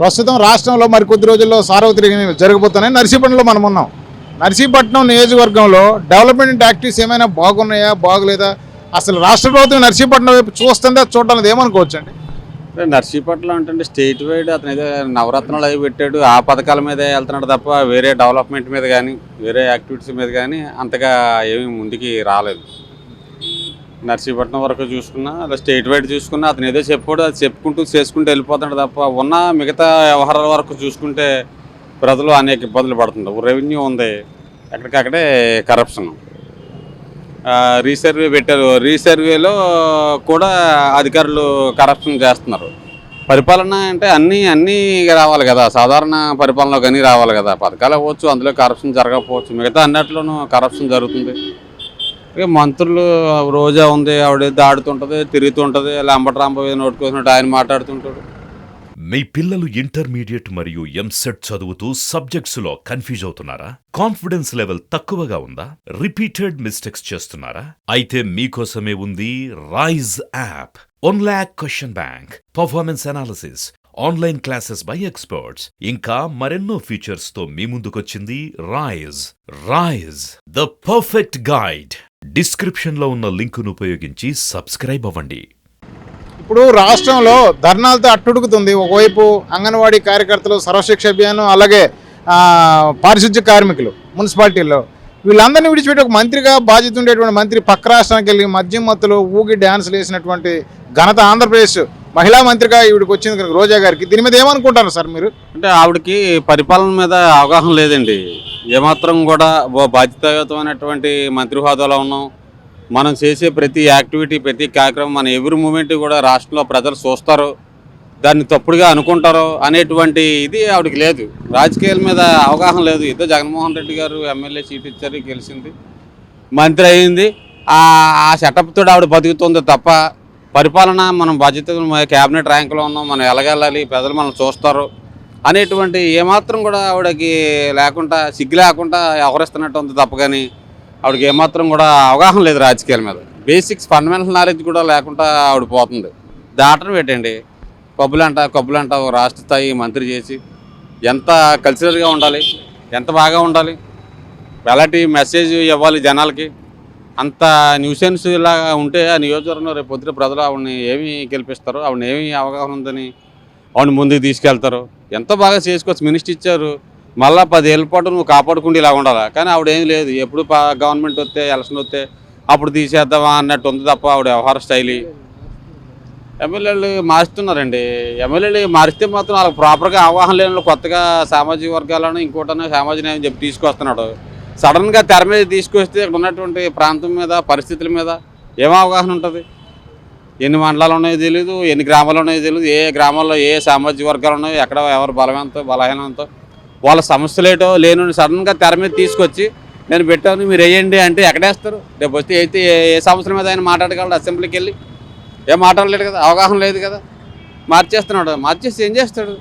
ప్రస్తుతం రాష్ట్రంలో మరి కొద్ది రోజుల్లో సార్వత్రిక ఎన్నికలు జరగబోతున్నాయి. నర్సీపట్నంలో మనం ఉన్నాం. నర్సీపట్నం నియోజకవర్గంలో డెవలప్మెంట్ యాక్టివ్స్ ఏమైనా బాగున్నాయా బాగలేదా? అసలు రాష్ట్ర ప్రభుత్వం నర్సీపట్నం వైపు చూస్తుందా చూడడం లేదు ఏమనుకోవచ్చు అండి? అంటే నర్సీపట్నం అంటే స్టేట్ వైడ్ అతను ఏదో నవరత్నాలు అవి పెట్టాడు. ఆ పథకాల మీద వెళ్తున్నాడు తప్ప వేరే డెవలప్మెంట్ మీద కానీ వేరే యాక్టివిటీస్ మీద కానీ అంతగా ఏమీ ముందుకి రాలేదు. నర్సీపట్నం వరకు చూసుకున్నా అలా స్టేట్ వైడ్ చూసుకున్నా అతను ఏదో చెప్పాడు అది చెప్పుకుంటూ చేసుకుంటూ వెళ్ళిపోతాడు తప్ప ఉన్న మిగతా వ్యవహారాల వరకు చూసుకుంటే ప్రజలు అనేక ఇబ్బందులు పడుతుంటారు. రెవెన్యూ ఉంది ఎక్కడికక్కడే కరప్షన్. రీసర్వే పెట్టారు. రీసర్వేలో కూడా అధికారులు కరప్షన్ చేస్తున్నారు. పరిపాలన అంటే అన్నీ అన్నీ రావాలి కదా. సాధారణ పరిపాలనలో కానీ రావాలి కదా. పథకాలు అవ్వచ్చు అందులో కరప్షన్ జరగకపోవచ్చు. మిగతా అన్నిట్లోనూ కరప్షన్ జరుగుతుంది. మంత్రులు రోజా ఉంది ఆవిడ దాడుతుంటుంది తిరుగుతుంటుంది లంబట్రాంబ నోటుకొచ్చినట్టు ఆయన మాట్లాడుతుంటాడు. మీ పిల్లలు ఇంటర్మీడియట్ మరియు ఎంసెట్ చదువుతూ సబ్జెక్ట్స్లో కన్ఫ్యూజ్ అవుతున్నారా? కాన్ఫిడెన్స్ లెవెల్ తక్కువగా ఉందా? రిపీటెడ్ మిస్టేక్స్ చేస్తున్నారా? అయితే మీకోసమే ఉంది Rise app one lakh question bank performance analysis online classes by experts ఇంకా మరెన్నో ఫీచర్స్తో మీ ముందుకొచ్చింది Rise Rise the perfect guide డిస్క్రిప్షన్లో ఉన్న లింకును ఉపయోగించి సబ్స్క్రైబ్ అవ్వండి. ఇప్పుడు రాష్ట్రంలో ధర్నాలతో అట్టుడుకుతుంది. ఒకవైపు అంగన్వాడీ కార్యకర్తలు సర్వశిక్ష అభియానం అలాగే ఆ, పారిశుద్ధ్య కార్మికులు మున్సిపాలిటీల్లో. వీళ్ళందరినీ విడిచిపెట్టి ఒక మంత్రిగా బాధ్యత ఉండేటువంటి మంత్రి పక్క రాష్ట్రానికి వెళ్ళి మద్యం మత్తులో ఊగి డ్యాన్సులు వేసినటువంటి ఘనత ఆంధ్రప్రదేశ్ మహిళా మంత్రిగా ఈవిడికి వచ్చింది కనుక రోజా గారికి. దీని మీద ఏమనుకుంటారు సార్ మీరు? అంటే ఆవిడకి పరిపాలన మీద అవగాహన లేదండి. ఏమాత్రం కూడా బాధ్యతాయుతమైనటువంటి మంత్రి హోదాలో ఉన్నాం. మనం చేసే ప్రతి యాక్టివిటీ ప్రతి కార్యక్రమం మన ఎవరి మూమెంట్ కూడా రాష్ట్రంలో ప్రజలు చూస్తారు. దాన్ని తప్పుడుగా అనుకుంటారు అనేటువంటి ఇది ఆవిడకి లేదు. రాజకీయాల మీద అవగాహన లేదు. ఇద్దరు జగన్మోహన్ రెడ్డి గారు ఎమ్మెల్యే సీట్ ఇచ్చారు గెలిచింది. మంత్రి అయింది. ఆ సెటప్తో ఆవిడ బతుకుతుంది తప్ప పరిపాలన మనం బాధ్యత క్యాబినెట్ ర్యాంకులో ఉన్నాం. మనం ఎలాగెళ్ళాలి? ప్రజలు మనం చూస్తారు. అనేటువంటి ఏమాత్రం కూడా ఆవిడకి లేకుండా సిగ్గు లేకుండా వ్యవహరిస్తున్నట్టు ఉంది తప్ప కానీ ఆవిడకి ఏమాత్రం కూడా అవగాహన లేదు రాజకీయాల మీద. బేసిక్స్ ఫండమెంటల్ నాలెడ్జ్ కూడా లేకుండా ఆవిడ పోతుంది. దాటను పెట్టండి కబ్బులంట కబ్బులంట ఒక రాష్ట్ర స్థాయి మంత్రి చేసి ఎంత కల్చరల్గా ఉండాలి? ఎంత బాగా ఉండాలి? ఎలాంటి మెసేజ్ ఇవ్వాలి జనాలకి? అంత న్యూసెన్స్ ఇలా ఉంటే ఆ నియోజకవర్గంలో రేపు పొద్దున ప్రజలు ఆవిడని ఏమి గెలిపిస్తారు ఆవిడని ఏమి అవగాహన ఉందని వాడిని ముందుకు తీసుకెళ్తారు. ఎంత బాగా చేసుకోవచ్చు మినిస్టర్ ఇచ్చారు. మళ్ళీ పదేళ్ళ పాటు నువ్వు కాపాడుకుంటే ఇలా ఉండాలా? కానీ ఆవిడ ఏం లేదు. ఎప్పుడు గవర్నమెంట్ వస్తే ఎలక్షన్ వస్తే అప్పుడు తీసేద్దామా అన్నట్టు ఉంది తప్ప ఆవిడ వ్యవహార శైలి ఎమ్మెల్యేలు మారుస్తున్నారండి. ఎమ్మెల్యేలు మారిస్తే మాత్రం వాళ్ళకి ప్రాపర్గా అవగాహన లేని కొత్తగా సామాజిక వర్గాలను ఇంకోటనో సామాజిక న్యాయం చెప్పి తీసుకొస్తున్నాడు. సడన్గా తెర మీద తీసుకొస్తే ఇక్కడ ఉన్నటువంటి ప్రాంతం మీద పరిస్థితుల మీద ఏం అవగాహన ఉంటుంది? ఎన్ని మండలాలు ఉన్నాయో తెలియదు ఎన్ని గ్రామాలు ఉన్నాయో తెలియదు ఏ గ్రామాల్లో ఏ సామాజిక వర్గాలు ఉన్నాయో ఎక్కడ ఎవరు బలమెంతో బలహీనంతో వాళ్ళ సమస్యలు ఏటో లేని సడన్గా తెర మీద తీసుకొచ్చి నేను పెట్టాను మీరు వేయండి అంటే ఎక్కడేస్తారు? రేపు వస్తే అయితే ఏ సంవత్సరం సమస్యల మీద ఆయన మాట్లాడగలడు అసెంబ్లీకి వెళ్ళి? ఏం మాట్లాడలేడు కదా అవగాహన లేదు కదా. మార్చేస్తున్నాడు మార్చేసి ఏం చేస్తాడు?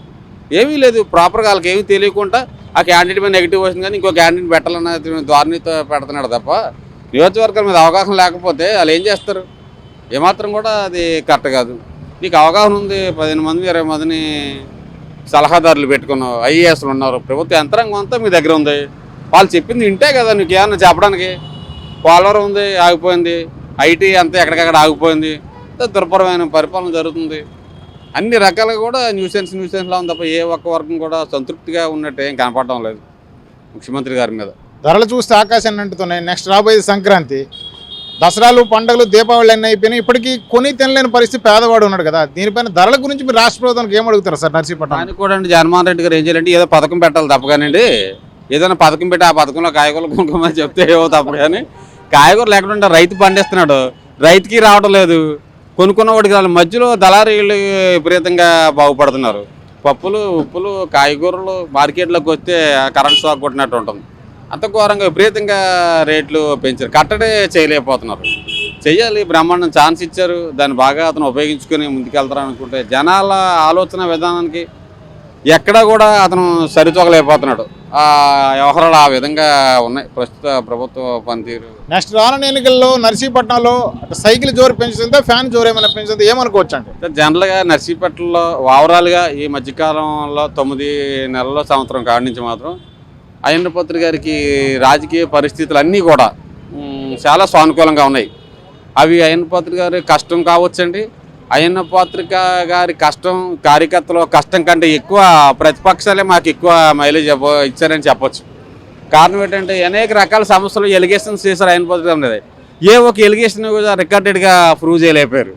ఏమీ లేదు ప్రాపర్గా వాళ్ళకి ఏమీ తెలియకుండా ఆ క్యాండిడేట్ మీద నెగిటివ్ వచ్చింది కానీ ఇంకో క్యాండిడేట్ పెట్టాలన్న ధోరణితో పెడుతున్నాడు తప్ప నియోజకవర్గం మీద అవగాహన లేకపోతే వాళ్ళు ఏం చేస్తారు? ఏమాత్రం కూడా అది కరెక్ట్ కాదు. నీకు అవగాహన ఉంది పదిహేను మంది ఇరవై మందిని సలహాదారులు పెట్టుకున్నావు ఐఏఎస్లు ఉన్నారు. ప్రభుత్వ యంత్రాంగం అంతా మీ దగ్గర ఉంది. వాళ్ళు చెప్పింది వింటే కదా నీకు ఏమన్నా చెప్పడానికి. పోలవరం ఉంది ఆగిపోయింది. ఐటీ అంతా ఎక్కడికక్కడ ఆగిపోయింది. దుర్భరమైన పరిపాలన జరుగుతుంది. అన్ని రకాలుగా కూడా న్యూసెన్స్ న్యూసెన్స్లా ఉంది తప్ప ఏ ఒక్క వర్గం కూడా సంతృప్తిగా ఉన్నట్టు ఏం కనపడడం లేదు. ముఖ్యమంత్రి గారి మీద. ధరలు చూస్తే ఆకాశాన్ని అంటుతున్నాయి నెక్స్ట్ రాబోయే సంక్రాంతి దసరాలు పండుగలు దీపావళి అన్నీ అయిపోయినాయి. ఇప్పటికీ కొని తినలేని పరిస్థితి పేదవాడు ఉన్నాడు కదా. దీనిపైన ధరల గురించి మీరు రాష్ట్ర ప్రభుత్వానికి ఏం అడుగుతారు సార్ నర్సీపట్నం? ఆయన కూడా అండి జగన్మోహన్ రెడ్డి గారు ఏం చేయాలంటే ఏదో పథకం పెట్టాలి తప్ప ఏదైనా పథకం పెట్టి ఆ పథకంలో కాయగూరలు కొనుక్కోమని చెప్తే ఏవో తప్ప కానీ కాయగూరలు లేకుండా రైతు పండిస్తున్నాడు. రైతుకి రావడం లేదు. కొనుక్కున్నవాడికి వాడికి మధ్యలో దళారీలు విపరీతంగా బాగుపడుతున్నారు. పప్పులు ఉప్పులు కాయగూరలు మార్కెట్లోకి వస్తే కరెంట్ షాక్ కొట్టినట్టు ఉంటుంది. అంత ఘోరంగా విపరీతంగా రేట్లు పెంచారు. కట్టడే చేయలేకపోతున్నారు. చెయ్యాలి బ్రహ్మాండం ఛాన్స్ ఇచ్చారు. దాన్ని బాగా అతను ఉపయోగించుకొని ముందుకెళ్తారు అనుకుంటే జనాల ఆలోచన విధానానికి ఎక్కడా కూడా అతను సరితూగలేకపోతున్నాడు ఆ వ్యవహారాలు ఆ విధంగా ఉన్నాయి. ప్రస్తుత ప్రభుత్వ పనితీరు నెక్స్ట్ రానున్న ఎన్నికల్లో నర్సీపట్నంలో సైకిల్ జోరు పెంచుతుందా ఫ్యాన్ జోరు ఏమైనా పెంచుతుందా ఏమనుకోవచ్చు అండి అంటే జనరల్గా నర్సీపట్నంలో ఓవరాల్గా ఈ మధ్యకాలంలో తొమ్మిది నెలల సంవత్సరం కాడి నుంచి మాత్రం అయ్యన్నపత్రి గారికి రాజకీయ పరిస్థితులు అన్నీ కూడా చాలా సానుకూలంగా ఉన్నాయి. అవి అయ్యన్నపత్రి గారి కష్టం కావచ్చండి. అయ్యన్నపత్రిక గారి కష్టం కార్యకర్తల కష్టం కంటే ఎక్కువ ప్రతిపక్షాలే మాకు ఎక్కువ మైలేజ్ ఇచ్చారని చెప్పొచ్చు. కారణం ఏంటంటే అనేక రకాల సమస్యలు ఎలిగేషన్స్ చేశారు ఆయన పత్రిక అనేది ఏ ఒక ఎలిగేషన్ కూడా రికార్డెడ్గా ప్రూవ్ చేయలేకపోయారు.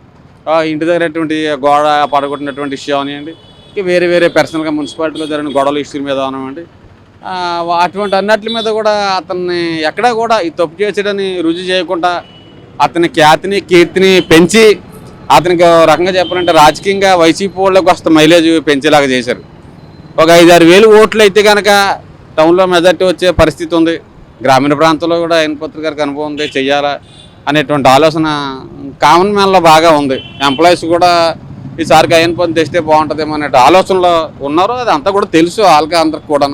ఇంటి దగ్గర అటువంటి గోడ పడగొట్టినటువంటి ఇష్యూ అవనివ్వండి వేరే వేరే పర్సనల్గా మున్సిపాలిటీలో జరిగిన గొడవల ఇష్యూ మీద అవనివ్వండి అటువంటి అన్నట్ల మీద కూడా అతన్ని ఎక్కడా కూడా ఈ తప్పు చేసాడని రుజువు చేయకుండా అతని ఖ్యాతిని కీర్తిని పెంచి అతనికి రకంగా చెప్పాలంటే రాజకీయంగా వైసీపీ వాళ్ళకి వస్తే మైలేజ్ పెంచేలాగా చేశారు. ఒక ఐదారు వేలు ఓట్లు అయితే కనుక టౌన్లో మెజార్టీ వచ్చే పరిస్థితి ఉంది. గ్రామీణ ప్రాంతంలో కూడా ఆయన గారికి అనుభవం ఉంది చెయ్యాలా అనేటువంటి ఆలోచన కామన్ మ్యాన్లో బాగా ఉంది. ఎంప్లాయీస్ కూడా ఈసారికి అయిన పని తెస్తే బాగుంటుందేమో అనే ఆలోచనలో ఉన్నారు అది అంతా కూడా తెలుసు వాళ్ళకి అందరికి కూడా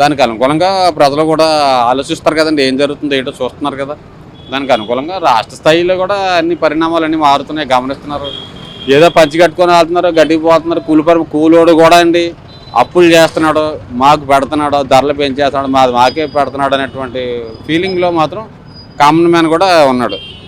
దానికి అనుకూలంగా ప్రజలు కూడా ఆలోచిస్తారు కదండి ఏం జరుగుతుందో ఏంటో చూస్తున్నారు కదా. దానికి అనుకూలంగా రాష్ట్ర స్థాయిలో కూడా అన్ని పరిణామాలు అన్నీ మారుతున్నాయి గమనిస్తున్నారు. ఏదో పంచి కట్టుకొని ఆడుతున్నారు గడ్డికి పోతున్నారు కూలిపరి కూలోడు కూడా అండి. అప్పులు చేస్తున్నాడు మాకు పెడుతున్నాడు ధరలు పెంచేస్తున్నాడు మాది మాకే పెడుతున్నాడు అనేటువంటి ఫీలింగ్లో మాత్రం కామన్ మ్యాన్ కూడా ఉన్నాడు.